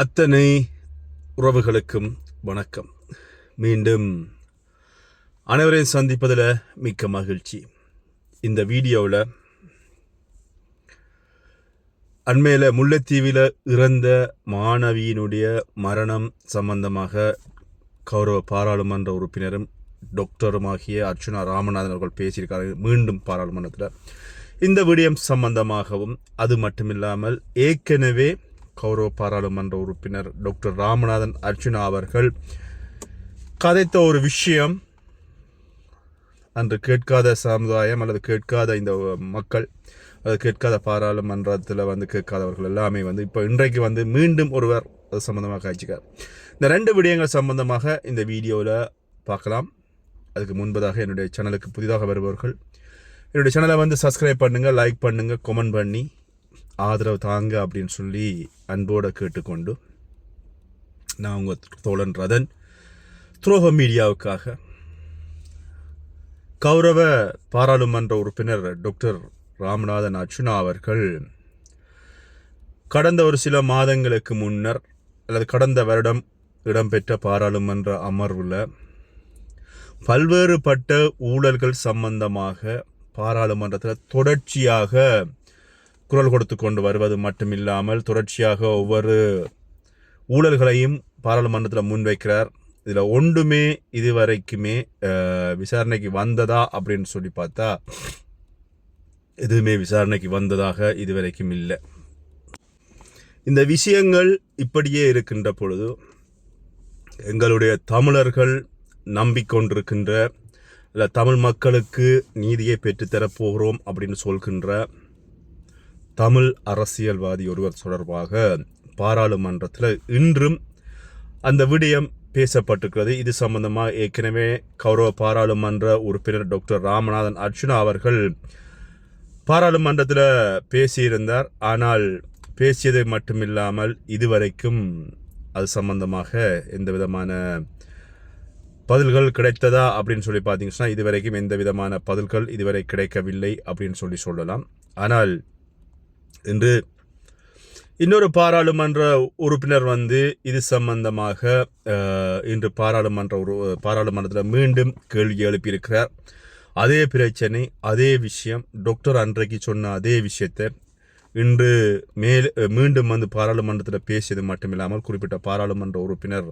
அத்தனை உறவுகளுக்கும் வணக்கம். மீண்டும் அனைவரையும் சந்திப்பதில் மிக்க மகிழ்ச்சி. இந்த வீடியோவில் அண்மையில் முல்லைத்தீவில் இறந்த மாணவியினுடைய மரணம் சம்பந்தமாக கௌரவ பாராளுமன்ற உறுப்பினரும் டாக்டருமாகிய அர்ச்சுனா ராமநாதன் அவர்கள் பேசியிருக்காங்க மீண்டும் பாராளுமன்றத்தில். இந்த விடயம் சம்பந்தமாகவும் அது மட்டுமில்லாமல் ஏற்கனவே கௌரவ பாராளுமன்ற உறுப்பினர் டாக்டர் ராமநாதன் அர்ஜுனா அவர்கள் கதைத்த ஒரு விஷயம். அன்று கேட்காத சமுதாயம் அல்லது கேட்காத இந்த மக்கள் அது கேட்காத பாராளுமன்றத்தில் வந்து கேட்காதவர்கள் எல்லாமே வந்து இப்போ இன்றைக்கு வந்து மீண்டும் ஒருவர் அது சம்மந்தமாக காய்ச்சிக்கார். இந்த ரெண்டு விடயங்கள் சம்பந்தமாக இந்த வீடியோவில் பார்க்கலாம். அதுக்கு முன்பதாக என்னுடைய சேனலுக்கு புதிதாக வருபவர்கள் என்னுடைய சேனலை வந்து சப்ஸ்கிரைப் பண்ணுங்கள் லைக் பண்ணுங்கள் கமெண்ட் பண்ணி ஆதரவு தாங்க அப்படின்னு சொல்லி அன்போடு கேட்டுக்கொண்டு நான் உங்கள் தோழன் ரதன். துரோக மீடியாவுக்காக கௌரவ பாராளுமன்ற உறுப்பினர் டாக்டர் ராமநாதன் அர்ச்சுனா அவர்கள் கடந்த ஒரு சில மாதங்களுக்கு முன்னர் அல்லது கடந்த வருடம் இடம்பெற்ற பாராளுமன்ற அமர்வில் பல்வேறுபட்ட ஊழல்கள் சம்பந்தமாக பாராளுமன்றத்தில் தொடர்ச்சியாக குரல் கொடுத்து கொண்டு வருவது மட்டுமில்லாமல் தொடர்ச்சியாக ஒவ்வொரு ஊழல்களையும் பாராளுமன்றத்தில் முன்வைக்கிறார். இதில் ஒன்றுமே இதுவரைக்குமே விசாரணைக்கு வந்ததா அப்படின்னு சொல்லி பார்த்தா எதுவுமே விசாரணைக்கு வந்ததாக இதுவரைக்கும் இல்லை. இந்த விஷயங்கள் இப்படியே இருக்கின்ற பொழுது எங்களுடைய தமிழர்கள் நம்பிக்கொண்டிருக்கின்ற இல்லை தமிழ் மக்களுக்கு நீதியை பெற்றுத்தரப்போகிறோம் அப்படின்னு சொல்கின்ற தமிழ் அரசியல்வாதி ஒருவர் தொடர்பாக பாராளுமன்றத்தில் இன்றும் அந்த விடயம் பேசப்பட்டிருக்கிறது. இது சம்பந்தமாக ஏற்கனவே கௌரவ பாராளுமன்ற உறுப்பினர் டாக்டர் ராமநாதன் அர்ஜுனா அவர்கள் பாராளுமன்றத்தில் பேசியிருந்தார். ஆனால் பேசியது மட்டுமில்லாமல் இதுவரைக்கும் அது சம்பந்தமாக எந்த விதமான பதில்கள் கிடைத்ததா அப்படின்னு சொல்லி பார்த்தீங்கன்னா இதுவரைக்கும் எந்த விதமான பதில்கள் இதுவரை கிடைக்கவில்லை அப்படின்னு சொல்லி சொல்லலாம். ஆனால் இன்று இன்னொரு பாராளுமன்ற உறுப்பினர் வந்து இது சம்பந்தமாக இன்று பாராளுமன்ற உரு பாராளுமன்றத்தில் மீண்டும் கேள்வி எழுப்பியிருக்கிறார். அதே பிரச்சனை அதே விஷயம் டாக்டர் அன்றைக்கு சொன்ன அதே விஷயத்தை இன்று மேல் மீண்டும் வந்து பாராளுமன்றத்தில் பேசியது மட்டுமில்லாமல் குறிப்பிட்ட பாராளுமன்ற உறுப்பினர்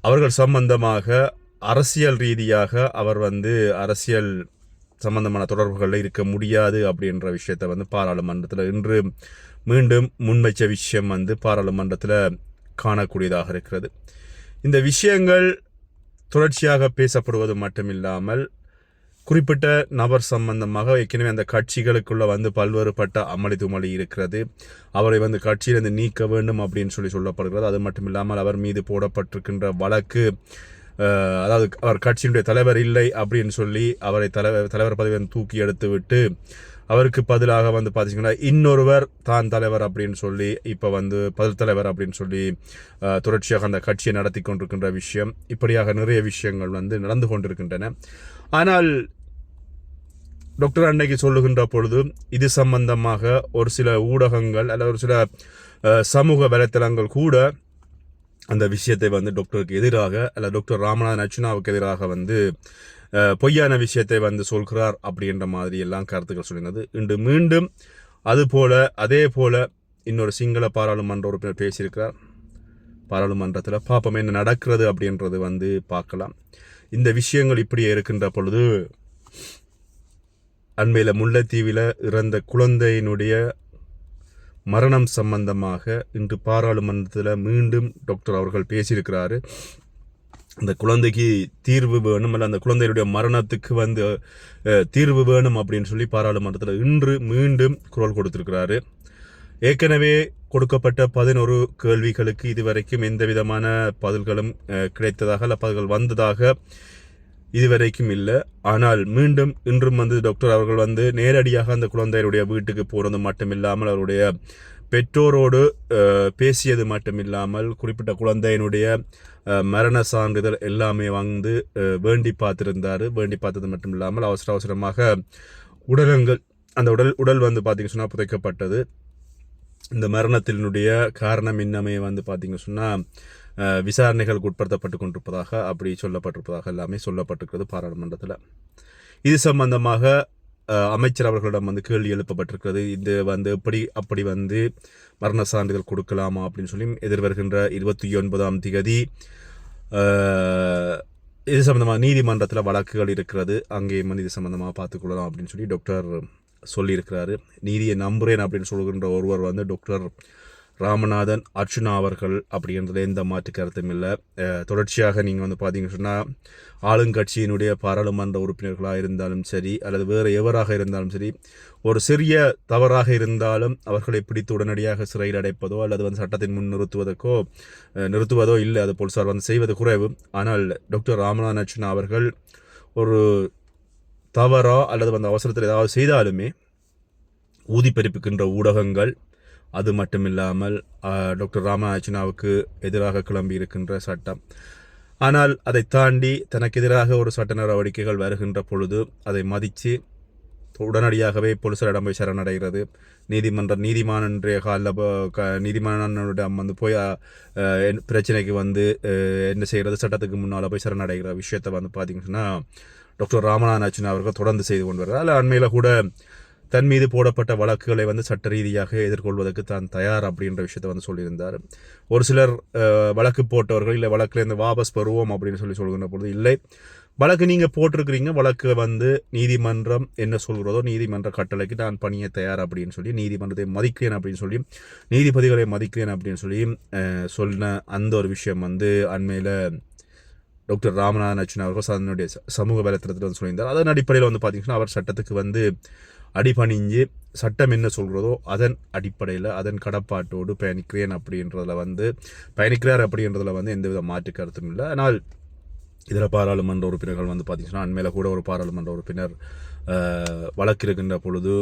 அவர்கள் சம்பந்தமாக அரசியல் ரீதியாக அவர் வந்து அரசியல் சம்பந்தமான தொடர்புகளில் இருக்க முடியாது அப்படின்ற விஷயத்தை வந்து பாராளுமன்றத்தில் இன்று மீண்டும் முன்வைச்ச விஷயம் வந்து பாராளுமன்றத்தில் காணக்கூடியதாக இருக்கிறது. இந்த விஷயங்கள் தொடர்ச்சியாக பேசப்படுவது மட்டுமில்லாமல் குறிப்பிட்ட நபர் சம்பந்தமாக ஏற்கனவே அந்த கட்சிகளுக்குள்ள வந்து பல்வேறுபட்ட அமளி துமளி இருக்கிறது. அவரை வந்து கட்சியிலிருந்து நீக்க வேண்டும் அப்படின்னு சொல்லி சொல்லப்படுகிறது. அது மட்டும் இல்லாமல் அவர் மீது போடப்பட்டிருக்கின்ற வழக்கு அதாவது அவர் கட்சியினுடைய தலைவர் இல்லை அப்படின்னு சொல்லி அவரை தலைவர் தலைவர் பதவியை தூக்கி எடுத்து விட்டு அவருக்கு பதிலாக வந்து பார்த்தீங்கன்னா இன்னொருவர் தான் தலைவர் அப்படின்னு சொல்லி இப்போ வந்து பதில் தலைவர் அப்படின்னு சொல்லி தொடர்ச்சியாக அந்த கட்சியை நடத்தி கொண்டிருக்கின்ற விஷயம் இப்படியாக நிறைய விஷயங்கள் வந்து நடந்து கொண்டிருக்கின்றன. ஆனால் டாக்டர் அன்னைக்கு சொல்லுகின்ற பொழுது இது சம்பந்தமாக ஒரு சில ஊடகங்கள் அல்லது ஒரு சில சமூக வலைத்தளங்கள் கூட அந்த விஷயத்தை வந்து டாக்டருக்கு எதிராக அல்ல டாக்டர் ராமநாதன் அர்ச்சுனாவுக்கு எதிராக வந்து பொய்யான விஷயத்தை வந்து சொல்கிறார் அப்படின்ற மாதிரி எல்லாம் கருத்துக்கள் சொல்லியிருந்தது. இன்று மீண்டும் அதுபோல அதே போல இன்னொரு சிங்கள பாராளுமன்ற உறுப்பினர் பேசியிருக்கிறார். பாராளுமன்றத்தில் பார்ப்போம் என்ன நடக்கிறது அப்படின்றது வந்து பார்க்கலாம். இந்த விஷயங்கள் இப்படியே இருக்கின்ற பொழுது அண்மையில் முல்லைத்தீவில் இறந்த குழந்தையினுடைய மரணம் சம்பந்தமாக இன்று பாராளுமன்றத்தில் மீண்டும் டாக்டர் அவர்கள் பேசியிருக்கிறாரு. அந்த குழந்தைக்கு தீர்வு வேணும் அல்ல அந்த குழந்தையுடைய மரணத்துக்கு வந்து தீர்வு வேணும் அப்படின்னு சொல்லி பாராளுமன்றத்தில் இன்று மீண்டும் குரல் கொடுத்திருக்கிறாரு. ஏற்கனவே கொடுக்கப்பட்ட பதினோரு கேள்விகளுக்கு இதுவரைக்கும் எந்த விதமான பதில்களும் கிடைத்ததாக அல்ல பதில்கள் வந்ததாக இதுவரைக்கும் இல்லை. ஆனால் மீண்டும் இன்றும் வந்து டாக்டர் அவர்கள் வந்து நேரடியாக அந்த குழந்தையுடைய வீட்டுக்கு போகிறது மட்டுமில்லாமல் அவருடைய பெற்றோரோடு பேசியது பேசியது மட்டுமில்லாமல் குறிப்பிட்ட குழந்தையினுடைய மரண சான்றிதழ் எல்லாமே வந்து வேண்டி பார்த்துருந்தார். வேண்டி பார்த்தது மட்டும் இல்லாமல் அவசர அவசரமாக உடலங்கள் அந்த உடல் உடல் வந்து பார்த்தீங்கன்னு சொன்னால் புதைக்கப்பட்டது. இந்த மரணத்தினுடைய காரணம் இன்னமே வந்து பார்த்தீங்க சொன்னால் விசாரணைகளுக்கு உட்படுத்தப்பட்டு கொண்டிருப்பதாக அப்படி சொல்லப்பட்டிருப்பதாக எல்லாமே சொல்லப்பட்டிருக்கிறது பாராளுமன்றத்தில். இது சம்பந்தமாக அமைச்சர் அவர்களிடம் வந்து கேள்வி எழுப்பப்பட்டிருக்கிறது. இது வந்து எப்படி அப்படி வந்து மரண சான்றிதழ் கொடுக்கலாமா அப்படின்னு சொல்லி எதிர்வருகின்ற இருபத்தி ஒன்பதாம் திகதி இது சம்பந்தமாக நீதிமன்றத்தில் வழக்குகள் இருக்கிறது. அங்கேயும் வந்து இது சம்மந்தமாக பார்த்துக்கொள்ளலாம் அப்படின்னு சொல்லி டாக்டர் சொல்லியிருக்கிறாரு. நீதியை நம்புறேன் அப்படின்னு சொல்கின்ற ஒருவர் வந்து டாக்டர் ராமநாதன் அர்ச்சுனா அவர்கள் அப்படின்றதுல எந்த மாற்று கருத்தும் இல்லை. தொடர்ச்சியாக நீங்கள் வந்து பார்த்தீங்க சொன்னால் ஆளுங்கட்சியினுடைய பாராளுமன்ற உறுப்பினர்களாக இருந்தாலும் சரி அல்லது வேறு எவராக இருந்தாலும் சரி ஒரு சிறிய தவறாக இருந்தாலும் அவர்களை பிடித்து உடனடியாக சிறையில் அடைப்பதோ அல்லது வந்து சட்டத்தின் முன் நிறுத்துவதற்கோ நிறுத்துவதோ இல்லை. அது போலீசார் வந்து செய்வது குறைவு. ஆனால் டாக்டர் ராமநாதன் அர்ச்சுனா அவர்கள் ஒரு தவறோ அல்லது வந்து அவசரத்தில் ஏதாவது செய்தாலுமே ஊதி பெருப்பிக்கின்ற ஊடகங்கள் அது மட்டும் இல்லாமல் டாக்டர் ராமநாச்சினாவுக்கு எதிராக கிளம்பி இருக்கின்ற சட்டம். ஆனால் அதை தாண்டி தனக்கு எதிராக ஒரு சட்ட நடவடிக்கைகள் வருகின்ற பொழுது அதை மதித்து உடனடியாகவே போலீசாரிடம் போய் சரணடைகிறது. நீதிமன்றம் நீதிமான் இன்றைய காலில் நீதிமன்றம் வந்து போய் என் பிரச்சனைக்கு வந்து என்ன செய்கிறது சட்டத்துக்கு முன்னால் போய் சரணடைகிற விஷயத்தை வந்து பார்த்தீங்கன்னா டாக்டர் ராமநாதன் அர்ச்சுனா அவர்கள் தொடர்ந்து செய்து கொண்டு வருகிறார். அதில் அண்மையில் கூட தன் மீது போடப்பட்ட வழக்குகளை வந்து சட்ட ரீதியாக எதிர்கொள்வதற்கு தான் தயார் அப்படின்ற விஷயத்த வந்து சொல்லியிருந்தார். ஒரு சிலர் வழக்கு போட்டவர்கள் இல்லை வழக்குலேருந்து வாபஸ் பெறுவோம் அப்படின்னு சொல்லி சொல்கின்ற பொழுது இல்லை வழக்கு நீங்கள் போட்டிருக்கிறீங்க வழக்கு வந்து நீதிமன்றம் என்ன சொல்கிறதோ நீதிமன்ற கட்டளைக்கு நான் பணிய தயார் அப்படின்னு சொல்லி நீதிமன்றத்தை மதிக்கிறேன் அப்படின்னு சொல்லி நீதிபதிகளை மதிக்கிறேன் அப்படின்னு சொல்லி சொன்ன அந்த ஒரு விஷயம் வந்து அண்மையில் டாக்டர் ராமநாதன் அச்சுன் அவர்கள் அதனுடைய சமூக வலைத்தளத்தில் வந்து சொல்லியிருந்தார். அதன் அடிப்படையில் வந்து பார்த்தீங்கன்னா அவர் சட்டத்துக்கு வந்து அடிபணிஞ்சு சட்டம் என்ன சொல்கிறதோ அதன் அடிப்படையில் அதன் கடப்பாட்டோடு பயணிக்கிறேன் அப்படின்றதில் வந்து பயணிக்கிறார் அப்படின்றதில் வந்து எந்தவித மாற்று கருத்தும் இல்லை. ஆனால் இதில் பாராளுமன்ற உறுப்பினர்கள் வந்து பார்த்திங்கன்னா அண்மையில் கூட ஒரு பாராளுமன்ற உறுப்பினர் வழக்கு இருக்கின்ற பொழுது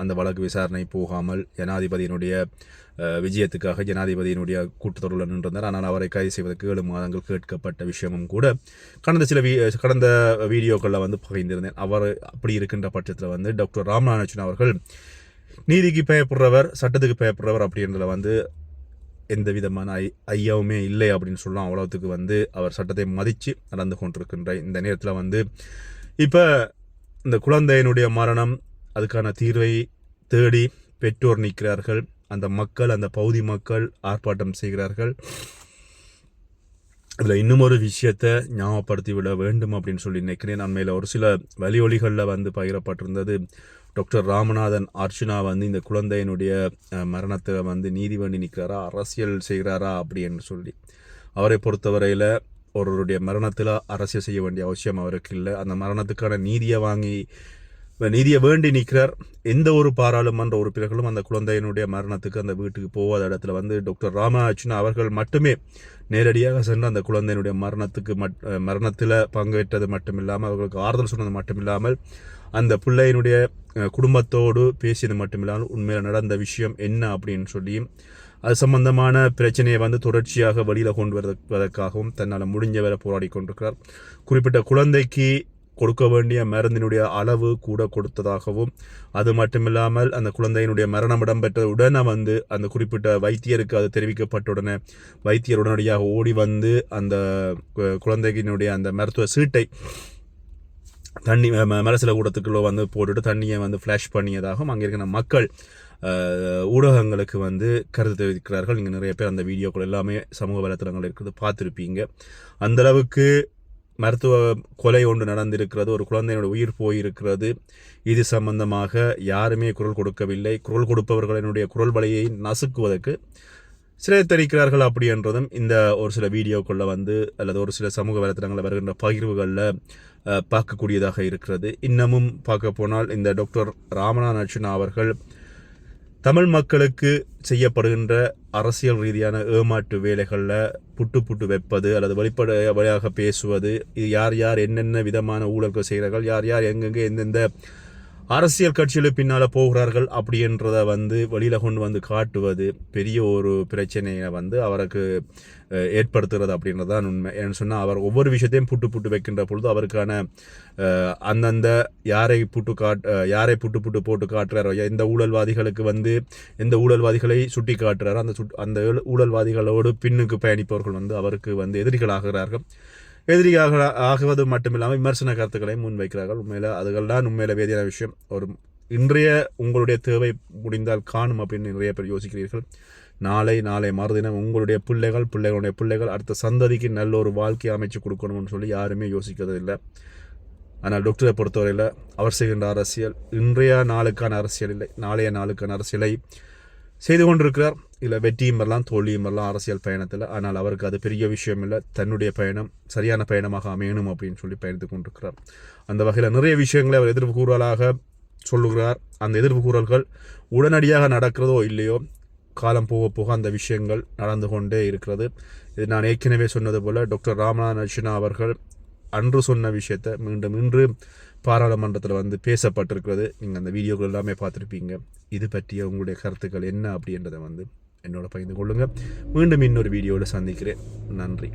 அந்த வழக்கு விசாரணை போகாமல் ஜனாதிபதியினுடைய விஜயத்துக்காக ஜனாதிபதியினுடைய கூட்டத்தொடரில் நின்றிருந்தார். ஆனால் அவரை கைது செய்வதற்கு ஏழு மாதங்கள் கேட்கப்பட்ட விஷயமும் கூட கடந்த சில வீ கடந்த வீடியோக்களில் வந்து பகிர்ந்திருந்தேன். அவர் அப்படி இருக்கின்ற பட்சத்தில் வந்து டாக்டர் ராமநாதன் அவர்கள் நீதிக்கு பயப்படுறவர் சட்டத்துக்கு பயப்படுறவர் அப்படின்றத வந்து எந்த விதமான ஐ ஐயாவுமே இல்லை அப்படின்னு சொல்லலாம். அவ்வளோத்துக்கு வந்து அவர் சட்டத்தை மதித்து நடந்து கொண்டிருக்கின்ற இந்த நேரத்தில் வந்து இப்போ இந்த குழந்தையினுடைய மரணம் அதுக்கான தீர்வை தேடி பெற்றோர் நிற்கிறார்கள். அந்த மக்கள் அந்த பகுதி மக்கள் ஆர்ப்பாட்டம் செய்கிறார்கள். இதில் இன்னும் ஒரு விஷயத்தை ஞாபகப்படுத்தி விட வேண்டும் அப்படின்னு சொல்லி நினைக்கிறேன். நான் மேலே ஒரு சில வலியொலிகளில் வந்து பகிரப்பட்டிருந்தது. டாக்டர் ராமநாதன் அர்ச்சுனா வந்து இந்த குழந்தையினுடைய மரணத்தை வந்து நீதி நிற்கிறாரா அரசியல் செய்கிறாரா அப்படின்னு சொல்லி. அவரை பொறுத்தவரையில் ஒருவருடைய மரணத்தில் அரசியல் செய்ய வேண்டிய அவசியம் அவருக்கு இல்லை. அந்த மரணத்துக்கான நீதியை வாங்கி நீதியை வேண்டி நிற்கிறார். எந்த ஒரு பாராளுமன்ற உறுப்பினர்களும் அந்த குழந்தையினுடைய மரணத்துக்கு அந்த வீட்டுக்கு போகாத இடத்துல வந்து டாக்டர் ராமநாதன் அவர்கள் மட்டுமே நேரடியாக சென்று அந்த குழந்தையினுடைய மரணத்துக்கு மட் மரணத்தில் பங்கேற்றது மட்டும் இல்லாமல் அவர்களுக்கு ஆறுதல் சொன்னது மட்டும் இல்லாமல் அந்த பிள்ளையினுடைய குடும்பத்தோடு பேசியது மட்டும் இல்லாமல் உண்மையில் நடந்த விஷயம் என்ன அப்படின்னு சொல்லியும் அது சம்பந்தமான பிரச்சனையை வந்து தொடர்ச்சியாக வெளியில் கொண்டு வருவதற்காகவும் தன்னால் முடிஞ்ச வரை போராடி கொண்டிருக்கிறார். குறிப்பிட்ட குழந்தைக்கு கொடுக்க வேண்டிய மருந்தினுடைய அளவு கூட கொடுத்ததாகவும் அது மட்டுமில்லாமல் அந்த குழந்தையினுடைய மரணம் இடம்பெற்ற உடனே வந்து அந்த குறிப்பிட்ட வைத்தியருக்கு அது தெரிவிக்கப்பட்ட உடனே வைத்தியர் உடனடியாக ஓடி வந்து அந்த கு- குழந்தையினுடைய அந்த மருத்துவ சீட்டை தண்ணி மரசில கூடத்துக்குள்ளே வந்து போட்டுட்டு தண்ணியை வந்து ஃப்ளாஷ் பண்ணியதாகவும் அங்கே இருக்கிற மக்கள் ஊடகங்களுக்கு வந்து கருத்து தெரிவிக்கிறார்கள். நீங்கள் நிறைய பேர் அந்த வீடியோக்கள் எல்லாமே சமூக வலைத்தளங்கள் இருக்கிறது பார்த்துருப்பீங்க. அந்த அளவுக்கு மருத்துவ கொலை ஒன்று நடந்திருக்கிறது ஒரு குழந்தையினோட உயிர் போயிருக்கிறது. இது சம்பந்தமாக யாருமே குரல் கொடுக்கவில்லை. குரல் கொடுப்பவர்களினுடைய குரல் வலையை நசுக்குவதற்கு சிறைத்தரிக்கிறார்கள் அப்படின்றதும் இந்த ஒரு சில வீடியோக்களில் வந்து அல்லது ஒரு சில சமூக வலைத்தளங்களில் வருகின்ற பகிர்வுகளில் பார்க்கக்கூடியதாக இருக்கிறது. இன்னமும் பார்க்க போனால் இந்த டாக்டர் ராமநாதன் அர்ச்சுனா அவர்கள் தமிழ் மக்களுக்கு செய்யப்படுகின்ற அரசியல் ரீதியான ஏமாற்று வேலைகளில் புட்டு புட்டு வைப்பது அல்லது வெளிப்படையாக பேசுவது இது யார் யார் என்னென்ன விதமான ஊழல்கள் செய்கிறார்கள் யார் யார் எங்கெங்கே எந்தெந்த அரசியல் கட்சியில் பின்னால் போகிறார்கள் அப்படின்றத வந்து வெளியில் கொண்டு வந்து காட்டுவது பெரிய ஒரு பிரச்சனையை வந்து அவருக்கு ஏற்படுத்துகிறது அப்படின்றது தான் உண்மை. ஏன்னு சொன்னால் அவர் ஒவ்வொரு விஷயத்தையும் புட்டு புட்டு வைக்கின்ற பொழுது அவருக்கான அந்தந்த யாரை புட்டு காட் யாரை புட்டு புட்டு போட்டு காட்டுறாரோ எந்த ஊழல்வாதிகளுக்கு வந்து எந்த ஊழல்வாதிகளை சுட்டி காட்டுறாரோ அந்த சுட் அந்த ஊழல்வாதிகளோடு பின்னுக்கு பயணிப்பவர்கள் வந்து அவருக்கு வந்து எதிரிகளாகிறார்கள் எதிரியாக ஆகுவது மட்டுமில்லாமல் விமர்சன கருத்துக்களை முன்வைக்கிறார்கள். உண்மையில் அதுகள்தான் உண்மையில் வேதியான விஷயம். ஒரு இன்றைய உங்களுடைய தேவை முடிந்தால் காணும் அப்படின்னு நிறைய பேர் யோசிக்கிறீர்கள். நாளை நாளை மறுதினம் உங்களுடைய பிள்ளைகள் பிள்ளைகளுடைய பிள்ளைகள் அடுத்த சந்ததிக்கு நல்ல ஒரு வாழ்க்கையை அமைச்சு கொடுக்கணும்னு சொல்லி யாருமே யோசிக்கிறது இல்லை ஆனால் டாக்டரை பொறுத்தவரையில் அவர் செய்கின்ற அரசியல் இன்றைய நாளுக்கான அரசியல் இல்லை. நாளைய நாளுக்கான அரசியலை செய்து கொண்டிருக்கிறார். இல்லை வெற்றியும் வரலாம் தோல்வியும் வரலாம் அரசியல் பயணத்தில். ஆனால் அவருக்கு அது பெரிய விஷயம் இல்லை. தன்னுடைய பயணம் சரியான பயணமாக அமையணும் அப்படின்னு சொல்லி பயணித்து கொண்டிருக்கிறார். அந்த வகையில் நிறைய விஷயங்களை அவர் எதிர்ப்பு கூறலாக சொல்லுகிறார். அந்த எதிர்ப்பு கூறல்கள் உடனடியாக நடக்கிறதோ இல்லையோ காலம் போக போக அந்த விஷயங்கள் நடந்து கொண்டே இருக்கிறது. இது நான் ஏற்கனவே சொன்னது போல் டாக்டர் ராமநாதன் அர்ச்சனா அவர்கள் அன்று சொன்ன விஷயத்தை மீண்டும் இன்று பாராளுமன்றத்தில் வந்து பேசப்பட்டிருக்கிறது. நீங்கள் அந்த வீடியோக்கள் எல்லாமே பார்த்துருப்பீங்க. இது பற்றிய உங்களுடைய கருத்துக்கள் என்ன அப்படின்றத வந்து என்னோட பகிர்ந்து கொள்ளுங்கள் மீண்டும் இன்னொரு வீடியோவில் சந்திக்கிறேன். நன்றி.